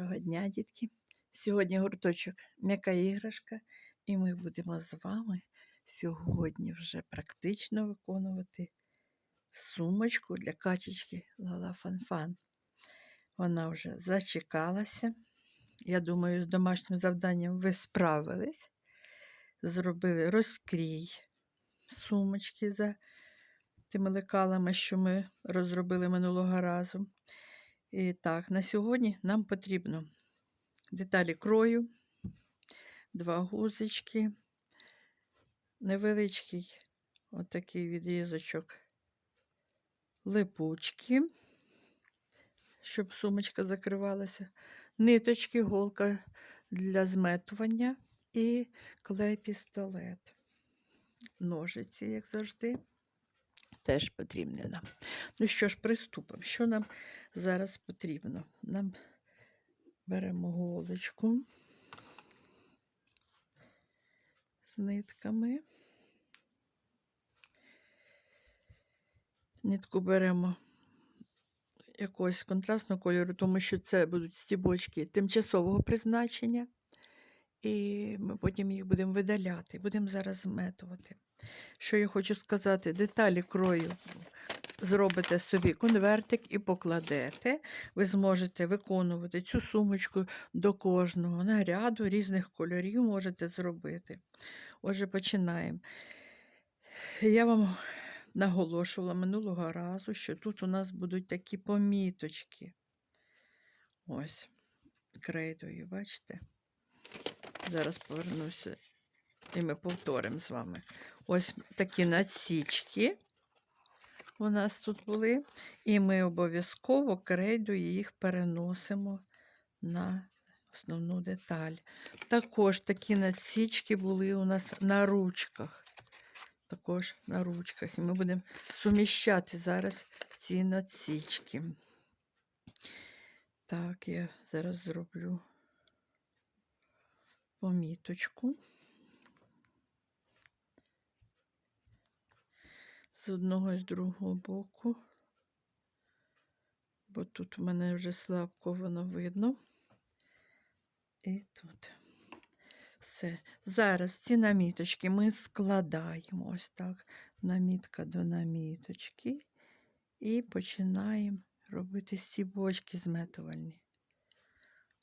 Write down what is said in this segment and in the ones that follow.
Доброго дня, дітки! Сьогодні гурточок м'яка іграшка, і ми будемо з вами сьогодні вже практично виконувати сумочку для качечки Лала Фанфан. Вона вже зачекалася. Я думаю, з домашнім завданням ви справились. Зробили розкрій сумочки за тими лекалами, що ми розробили минулого разу. І так, на сьогодні нам потрібно деталі крою, два гузички, невеличкий отакий відрізочок липучки, щоб сумочка закривалася, ниточки, голка для зметування і клей-пістолет. Ножиці, як завжди теж потрібне нам. Ну що ж, приступимо. Що нам зараз потрібно? Нам беремо голочку з нитками. Нитку беремо якогось контрастного кольору, тому що це будуть стібочки тимчасового призначення. І ми потім їх будемо видаляти, будемо зараз зметувати. Що я хочу сказати, деталі крою зробите собі конвертик і покладете. Ви зможете виконувати цю сумочку до кожного наряду різних кольорів можете зробити. Отже, починаємо. Я вам наголошувала минулого разу, що тут у нас будуть такі поміточки. Ось, крейдою, бачите? Зараз повернуся і ми повторимо з вами. Ось такі насічки у нас тут були. І ми обов'язково крейдою їх переносимо на основну деталь. Також такі насічки були у нас на ручках. Також на ручках. І ми будемо суміщати зараз ці насічки. Так, я зараз зроблю поміточку. З одного і з другого боку, бо тут у мене вже слабко воно видно. І тут. Все. Зараз ці наміточки ми складаємо ось так, намітка до наміточки, і починаємо робити стібочки зметувальні.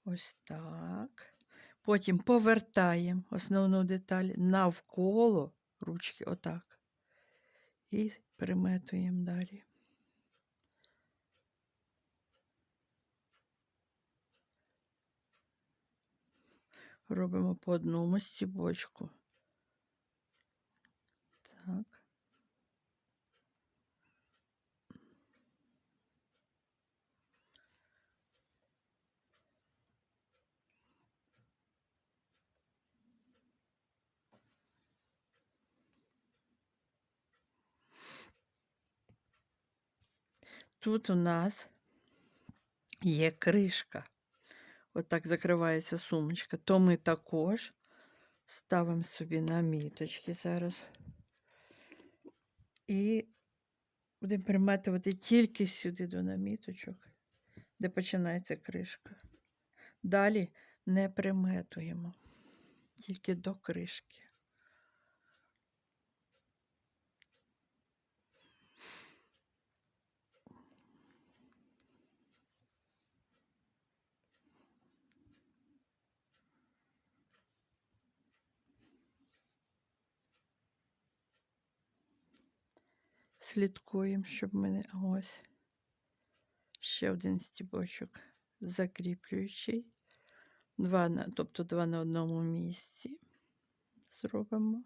Ось так. Потім повертаємо основну деталь навколо ручки, отак. І приметуємо далі. Робимо по одному стібочку. Так. Тут у нас є кришка. Отак закривається сумочка, то ми також ставимо собі наміточки зараз. І будемо приметувати тільки сюди до наміточок, де починається кришка. Далі не приметуємо, тільки до кришки. Слідкуємо, щоб мене ось ще один стібочок закріплюючий. Два на, тобто два на одному місці зробимо.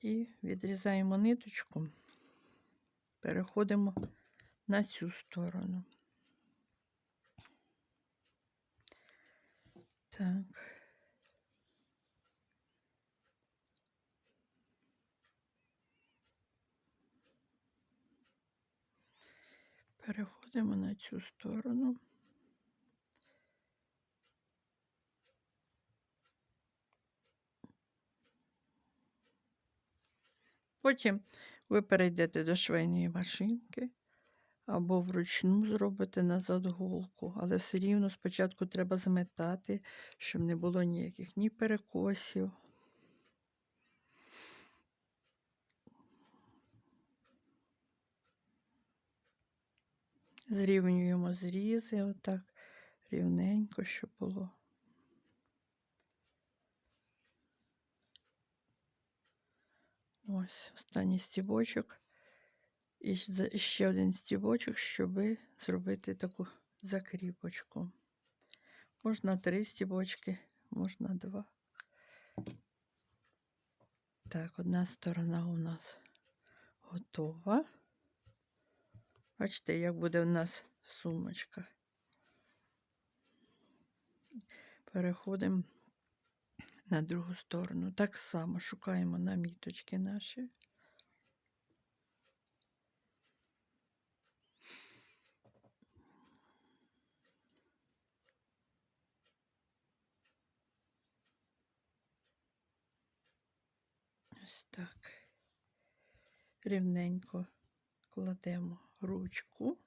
І відрізаємо ниточку, переходимо на цю сторону. Так. Переходимо на цю сторону. Потім ви перейдете до швейної машинки або вручну зробите назад голку, але все рівно спочатку треба зметати, щоб не було ніяких ні перекосів. Зрівнюємо зрізи отак рівненько, щоб було. Ось останній стібочок. І ще один стібочок, щоб зробити таку закріпочку. Можна три стібочки, можна два. Так, одна сторона у нас готова. Бачите, як буде у нас сумочка. Переходимо на другу сторону. Так само шукаємо наміточки наші. Ось так. Рівненько кладемо ручку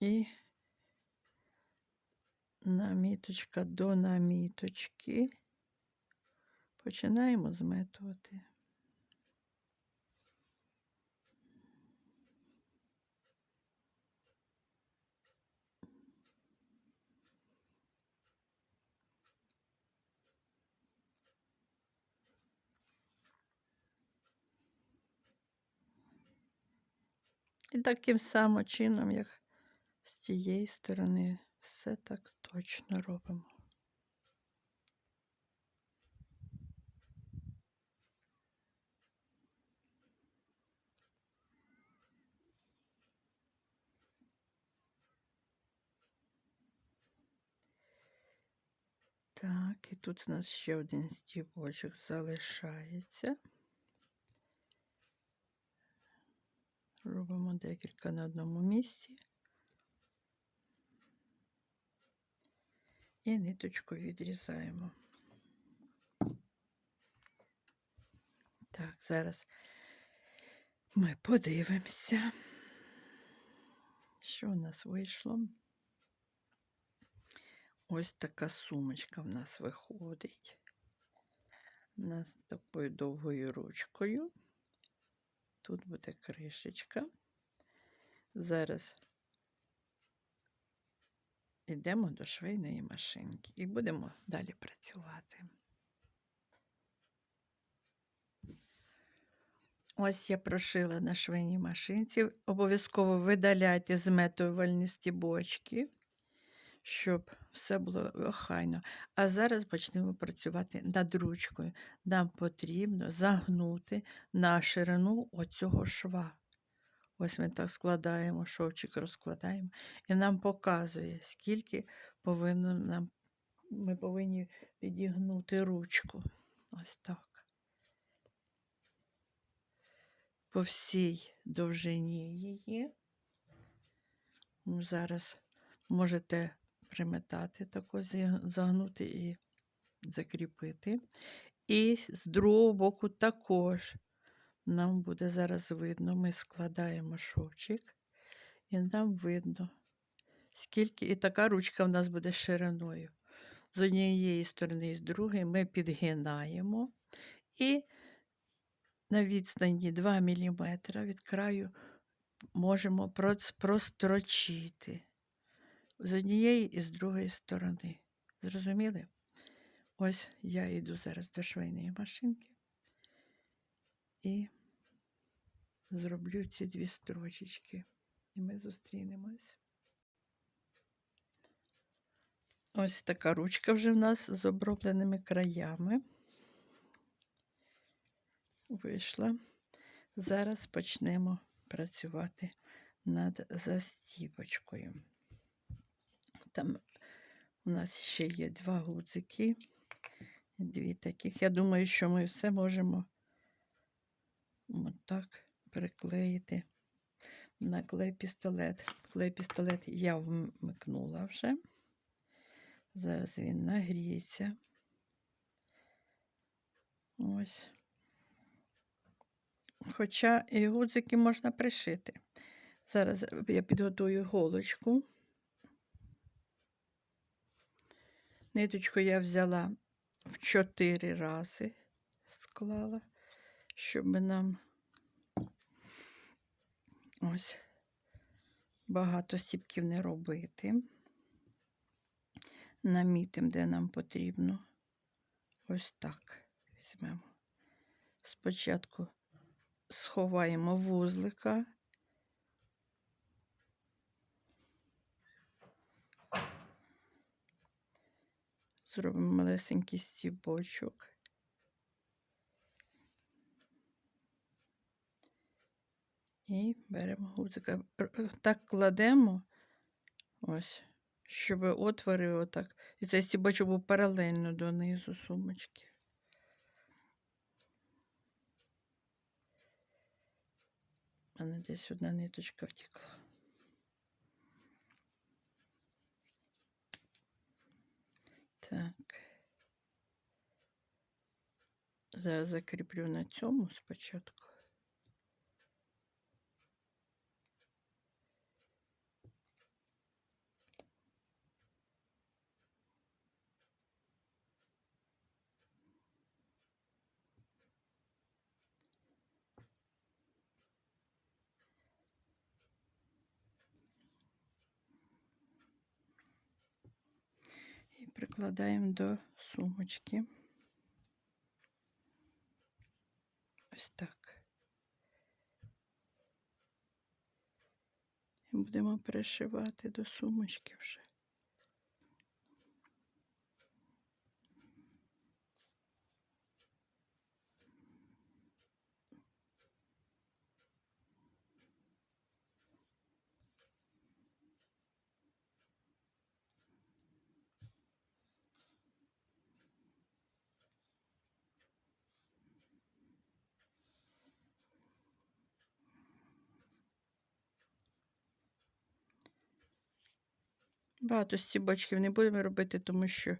і наміточка до наміточки. Починаємо зметувати. І таким самим чином, як з цієї сторони, все так точно робимо. Так, і тут у нас ще один стібочок залишається. Робимо декілька на одному місці. І ниточку відрізаємо. Так, зараз ми подивимося, що у нас вийшло. Ось така сумочка в нас виходить. У нас з такою довгою ручкою. Тут буде кришечка. Зараз йдемо до швейної машинки і будемо далі працювати. Ось я прошила на швейній машинці. Обов'язково видаляйте зметувальні стібочки, щоб все було охайно. А зараз почнемо працювати над ручкою. Нам потрібно загнути на ширину оцього шва. Ось ми так складаємо, шовчик розкладаємо, і нам показує, скільки повинно нам, ми повинні підігнути ручку. Ось так. По всій довжині її. Ну, Зараз можете приметати тако, загнути і закріпити. І з другого боку також нам буде зараз видно, ми складаємо шовчик, і нам видно, скільки, і така ручка в нас буде шириною. З однієї сторони і з другої ми підгинаємо і на відстані 2 мм від краю можемо прострочити з однієї і з другої сторони. Зрозуміли? Ось я йду зараз до швейної машинки і зроблю ці дві строчечки, і ми зустрінемось. Ось така ручка вже в нас з обробленими краями. Вийшла. Зараз почнемо працювати над застіпочкою. Там у нас ще є два гудзики, дві таких. Я думаю, що ми все можемо отак приклеїти на клей-пістолет. Клей-пістолет я вмикнула вже. Зараз він нагріється. Ось. Хоча і гудзики можна пришити. Зараз я підготую голочку. Ниточку я взяла в 4 рази, склала, щоб нам ось багато сіпків не робити. Намітимо, де нам потрібно. Ось так візьмемо. Спочатку сховаємо вузлика. Зробимо малесенький стібочок. І беремо гудзика. Так кладемо, ось, щоб отвори отак. І цей стібочок був паралельно донизу сумочки. У мене десь одна ниточка втекла. Так. Зараз закріплю на цьому спочатку. Прикладаємо до сумочки. Ось так. І будемо пришивати до сумочки вже. Багато стібочків не будемо робити, тому що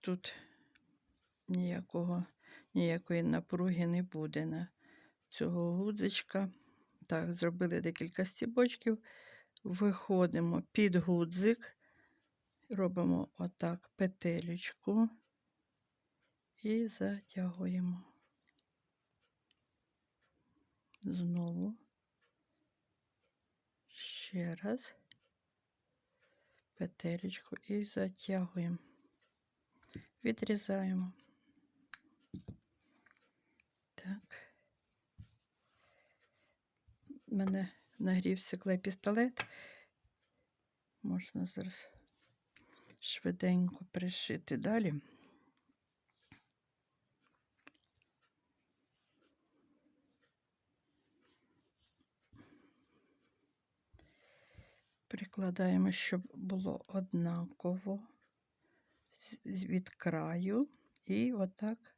тут ніякого, ніякої напруги не буде на цього гудзичка. Так, зробили декілька стібочків. Виходимо під гудзик, робимо отак петелечку і затягуємо. Знову. Ще раз петелечку і затягуємо. Відрізаємо. Так. У мене нагрівся клей пістолет. Можна зараз швиденько пришити далі. Прикладаємо, щоб було однаково від краю. І отак.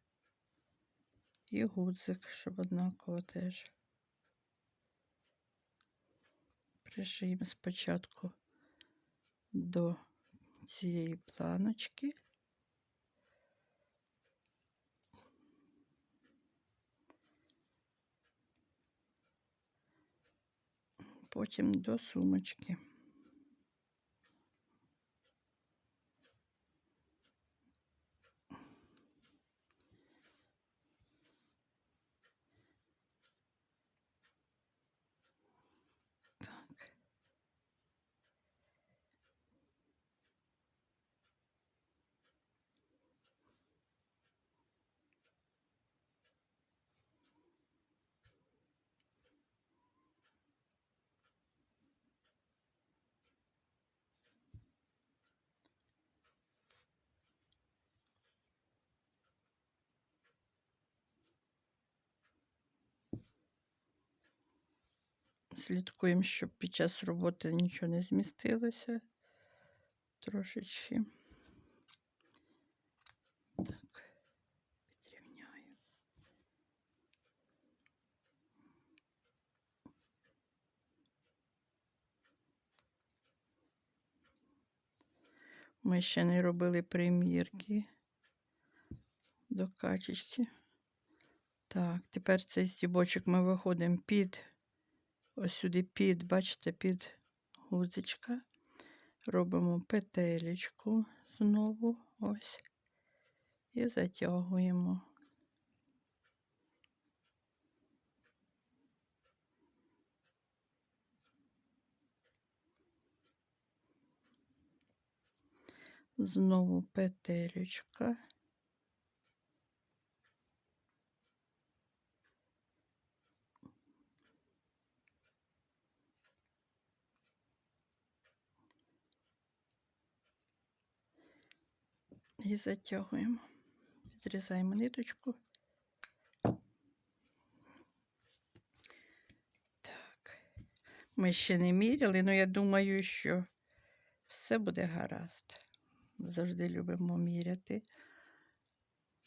І гудзик, щоб однаково теж. Пришиємо спочатку до цієї планочки. Потім до сумочки. Слідкуємо, щоб під час роботи нічого не змістилося трошечки. Так, підрівняю. Ми ще не робили примірки до качечки. Так, тепер цей стібочок ми виходимо під ось сюди під, бачите, під гузочка. Робимо петелечку знову ось і затягуємо. Знову петелечка. І затягуємо. Відрізаємо ниточку. Так. Ми ще не міряли, але я думаю, що все буде гаразд. Завжди любимо міряти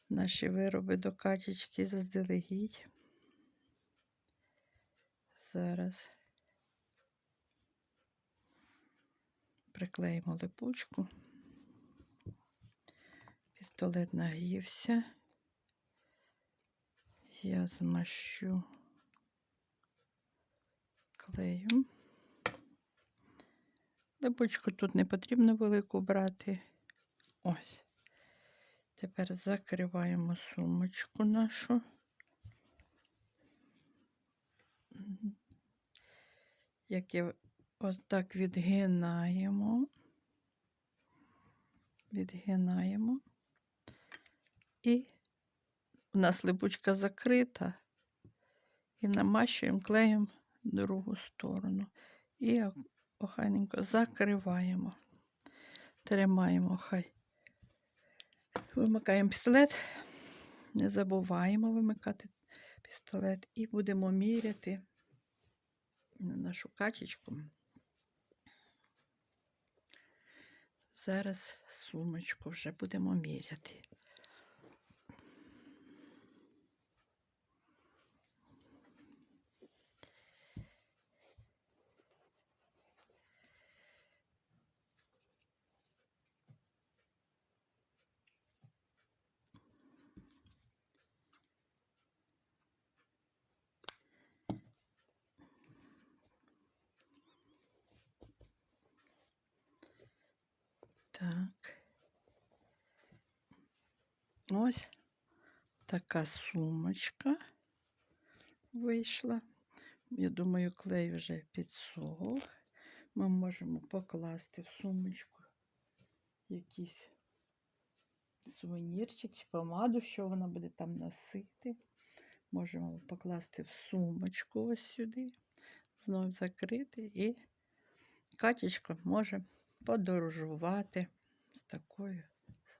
наші вироби до качечки заздалегідь. Зараз приклеїмо липучку. Пістолет нагрівся. Я змащу клеєм. Липучку тут не потрібно велику брати. Ось. Тепер закриваємо сумочку нашу. Мгм. Яке ось так відгинаємо. Відгинаємо. І у нас липучка закрита. І намащуємо клеєм другу сторону. І ох- охайненько закриваємо. Тримаємо хай. Вимикаємо пістолет. Не забуваємо вимикати пістолет. І будемо міряти на нашу качечку. Зараз сумочку вже будемо міряти. Так. Ось така сумочка вийшла. Я думаю, клей вже підсох. Ми можемо покласти в сумочку якийсь сувенірчик чи помаду, що вона буде там носити. Можемо покласти в сумочку ось сюди, знову закрити, і качечка може подорожувати з такою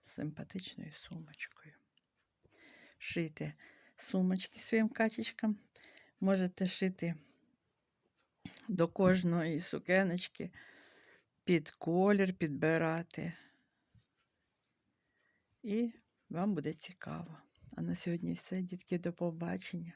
симпатичною сумочкою. Шити сумочки своїм качечкам. Можете шити до кожної сукеночки під колір підбирати. І вам буде цікаво. А на сьогодні все, дітки, до побачення.